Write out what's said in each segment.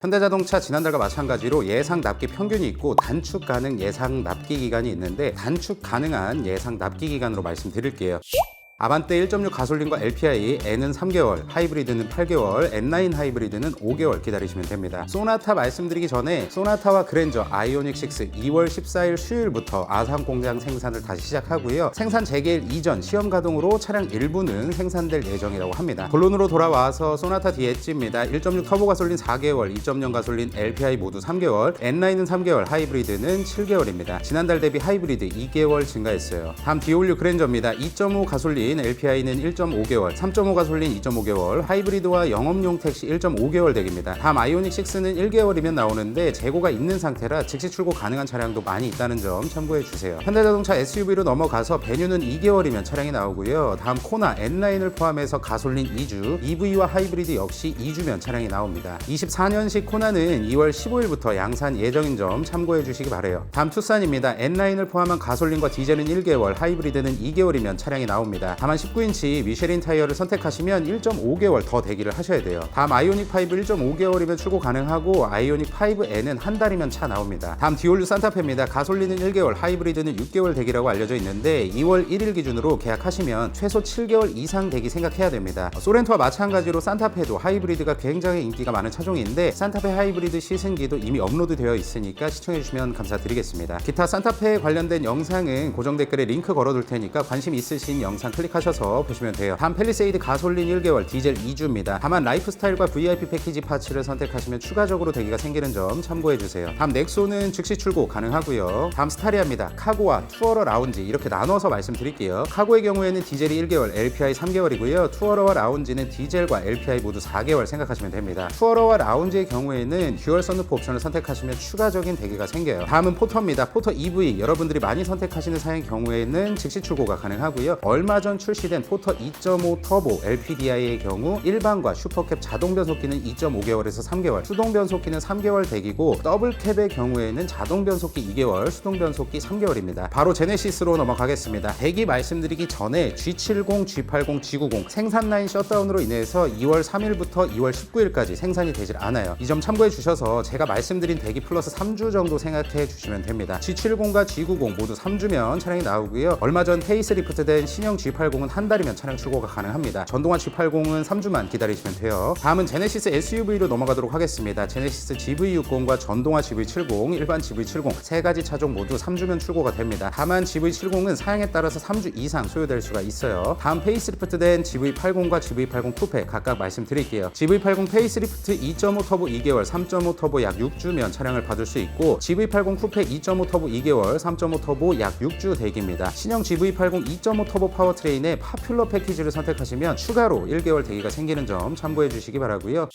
현대자동차 지난달과 마찬가지로 예상 납기 평균이 있고 단축 가능 예상 납기 기간이 있는데 단축 가능한 예상 납기 기간으로 말씀드릴게요. 아반떼 1.6 가솔린과 LPI N은 3개월, 하이브리드는 8개월, N9 하이브리드는 5개월 기다리시면 됩니다. 소나타 말씀드리기 전에 소나타와 그랜저 아이오닉 6 2월 14일 수요일부터 아산 공장 생산을 다시 시작하고요. 생산 재개일 이전 시험 가동으로 차량 일부는 생산될 예정이라고 합니다. 본론으로 돌아와서 소나타 디엣지입니다. 1.6 터보 가솔린 4개월, 2.0 가솔린 LPI 모두 3개월, N9은 3개월, 하이브리드는 7개월입니다. 지난달 대비 하이브리드 2개월 증가했어요. 다음 디올류 그랜저입니다. 2.5 가솔린 LPI는 1.5개월, 3.5 가 솔린 2.5개월, 하이브리드와 영업용 택시 1.5개월 대기입니다. 다음 아이오닉 6는 1개월이면 나오는데 재고가 있는 상태라 즉시 출고 가능한 차량도 많이 있다는 점 참고해 주세요. 현대자동차 SUV로 넘어가서 베뉴는 2개월이면 차량이 나오고요. 다음 코나 N9을 포함해서 가솔린 2주, EV와 하이브리드 역시 2주면 차량이 나옵니다. 24년식 코나는 2월 15일부터 양산 예정인 점 참고해 주시기 바래요. 다음 투싼입니다. N9을 포함한 가솔린과 디젤은 1개월, 하이브리드는 2개월이면 차량이 나옵니다. 다만 19인치 미쉐린 타이어를 선택하시면 1.5개월 더 대기를 하셔야 돼요. 다음 아이오닉 5 1.5개월이면 출고 가능하고 아이오닉 5N은 한 달이면 차 나옵니다. 다음 디올류 산타페입니다. 가솔린은 1개월, 하이브리드는 6개월 대기라고 알려져 있는데 2월 1일 기준으로 계약하시면 최소 7개월 이상 대기 생각해야 됩니다. 소렌토와 마찬가지로 산타페도 하이브리드가 굉장히 인기가 많은 차종인데 산타페 하이브리드 시승기도 이미 업로드 되어 있으니까 시청해주시면 감사드리겠습니다. 기타 산타페에 관련된 영상은 고정 댓글에 링크 걸어둘 테니까 관심 있으신 영상 클릭 하셔서 보시면 돼요. 다음 펠리세이드 가솔린 1개월, 디젤 2주입니다. 다만 라이프스타일과 VIP 패키지 파츠를 선택하시면 추가적으로 대기가 생기는 점 참고해 주세요. 다음 넥소는 즉시 출고 가능하고요. 다음 스타리아입니다. 카고와 투어러 라운지 이렇게 나눠서 말씀드릴게요. 카고의 경우에는 디젤이 1개월, LPI 3개월이고요. 투어러와 라운지는 디젤과 LPI 모두 4개월 생각하시면 됩니다. 투어러와 라운지의 경우에는 듀얼 선루프 옵션을 선택하시면 추가적인 대기가 생겨요. 다음은 포터입니다. 포터 EV 여러분들이 많이 선택하시는 차의 경우에는 즉시 출고가 가능하고요. 얼마 전 출시된 포터 2.5 터보 LPDI의 경우 일반과 슈퍼캡 자동 변속기는 2.5개월에서 3개월, 수동 변속기는 3개월 대기고 더블캡의 경우에는 자동 변속기 2개월, 수동 변속기 3개월입니다. 바로 제네시스로 넘어가겠습니다. 대기 말씀드리기 전에 G70, G80, G90 생산 라인 셧다운으로 인해서 2월 3일부터 2월 19일까지 생산이 되질 않아요. 이 점 참고해 주셔서 제가 말씀드린 대기 플러스 3주 정도 생각해 주시면 됩니다. G70과 G90 모두 3주면 차량이 나오고요. 얼마 전 페이스리프트된 신형 G80 은 한 달이면 차량 출고가 가능합니다. 전동화 G80은 3주만 기다리시면 돼요. 다음은 제네시스 SUV로 넘어가도록 하겠습니다. 제네시스 GV60과 전동화 GV70, 일반 GV70 세 가지 차종 모두 3주면 출고가 됩니다. 다만 GV70은 사양에 따라서 3주 이상 소요될 수가 있어요. 다음 페이스리프트된 GV80과 GV80 쿠페 각각 말씀드릴게요. GV80 페이스리프트 2.5 터보 2개월, 3.5 터보 약 6주면 차량을 받을 수 있고 GV80 쿠페 2.5 터보 2개월, 3.5 터보 약 6주 대기입니다. 신형 GV80 2.5 터보 파워트레인 의 파퓰러 패키지를 선택하시면 추가로 1개월 대기가 생기는 점 참고해 주시기 바라고요.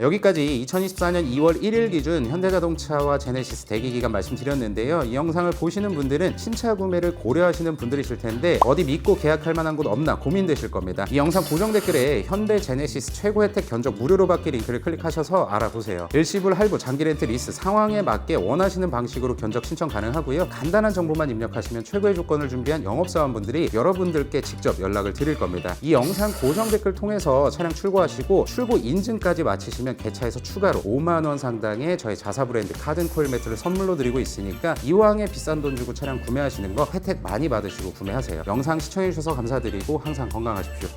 여기까지 2024년 2월 1일 기준 현대자동차와 제네시스 대기 기간 말씀드렸는데요. 이 영상을 보시는 분들은 신차 구매를 고려하시는 분들이실 텐데 어디 믿고 계약할 만한 곳 없나 고민되실 겁니다. 이 영상 고정 댓글에 현대 제네시스 최고 혜택 견적 무료로 받기 링크를 클릭하셔서 알아보세요. 일시불 할부 장기 렌트 리스 상황에 맞게 원하시는 방식으로 견적 신청 가능하고요. 간단한 정보만 입력하시면 최고의 조건을 준비한 영업사원분들이 여러분들께 직접 연락을 드릴 겁니다. 이 영상 고정 댓글 통해서 차량 출고하시고 출고 인증까지 마치 시면 개차에서 추가로 5만 원 상당의 저희 자사 브랜드 카든 코일 매트를 선물로 드리고 있으니까 이왕에 비싼 돈 주고 차량 구매하시는 거 혜택 많이 받으시고 구매하세요. 영상 시청해 주셔서 감사드리고 항상 건강하십시오.